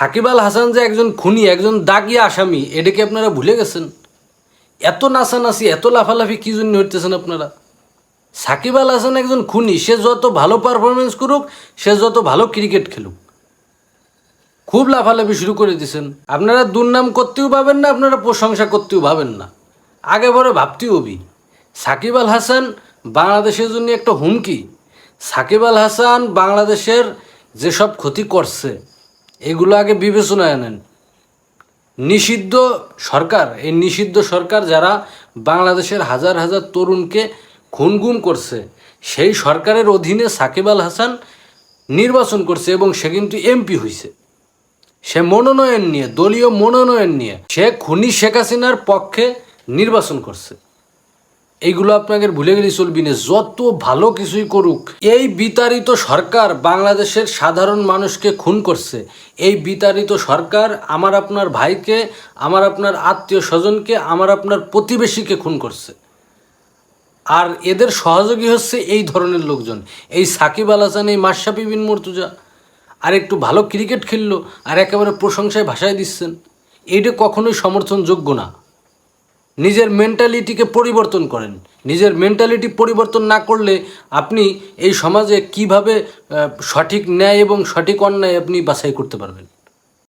সাকিব আল হাসান যে একজন খুনি, একজন দাগি আসামি এটাকে আপনারা ভুলে গেছেন? এত নাচানাচি, এত লাফালাফি কী জন্য হইতেছেন আপনারা? সাকিব আল হাসান একজন খুনি, সে যত ভালো পারফরমেন্স করুক, সে যত ভালো ক্রিকেট খেলুক। খুব লাফালাফি শুরু করে দিয়েছেন আপনারা দুর্নাম করতেও পাবেন না, আপনারা প্রশংসা করতেও পাবেন না। আগে পরে ভাবতেও হবি। সাকিব আল হাসান বাংলাদেশের জন্য একটা হুমকি। সাকিব আল হাসান বাংলাদেশের যেসব ক্ষতি করছে এগুলো আগে বিবেচনায় আনেন। নিষিদ্ধ সরকার, এই নিষিদ্ধ সরকার যারা বাংলাদেশের হাজার হাজার তরুণকে খুনগুম করছে, সেই সরকারের অধীনে সাকিব আল হাসান নির্বাচন করছে এবং সে কিন্তু এমপি হয়েছে সে মনোনয়ন নিয়ে, দলীয় মনোনয়ন নিয়ে, সে খুনি শেখ হাসিনার পক্ষে নির্বাচন করছে। এইগুলো আপনাকে ভুলে গেলে চলবি না। যত ভালো কিছুই করুক, এই বিতাড়িত সরকার বাংলাদেশের সাধারণ মানুষকে খুন করছে। এই বিতাড়িত সরকার আমার আপনার ভাইকে, আমার আপনার আত্মীয় স্বজনকে, আমার আপনার প্রতিবেশীকে খুন করছে। আর এদের সহযোগী হচ্ছে এই ধরনের লোকজন। এই সাকিব আল হাসান, এই মাশরাফি বিন মর্তুজা। আর একটু ভালো ক্রিকেট খেললো, আর একেবারে প্রশংসায় ভাষায় দিচ্ছেন। এইটা কখনোই সমর্থনযোগ্য না। নিজের মেন্টালিটিকে পরিবর্তন করেন। নিজের মেন্টালিটি পরিবর্তন না করলে আপনি এই সমাজে কীভাবে সঠিক ন্যায় এবং সঠিক অন্যায় আপনি বাছাই করতে পারবেন।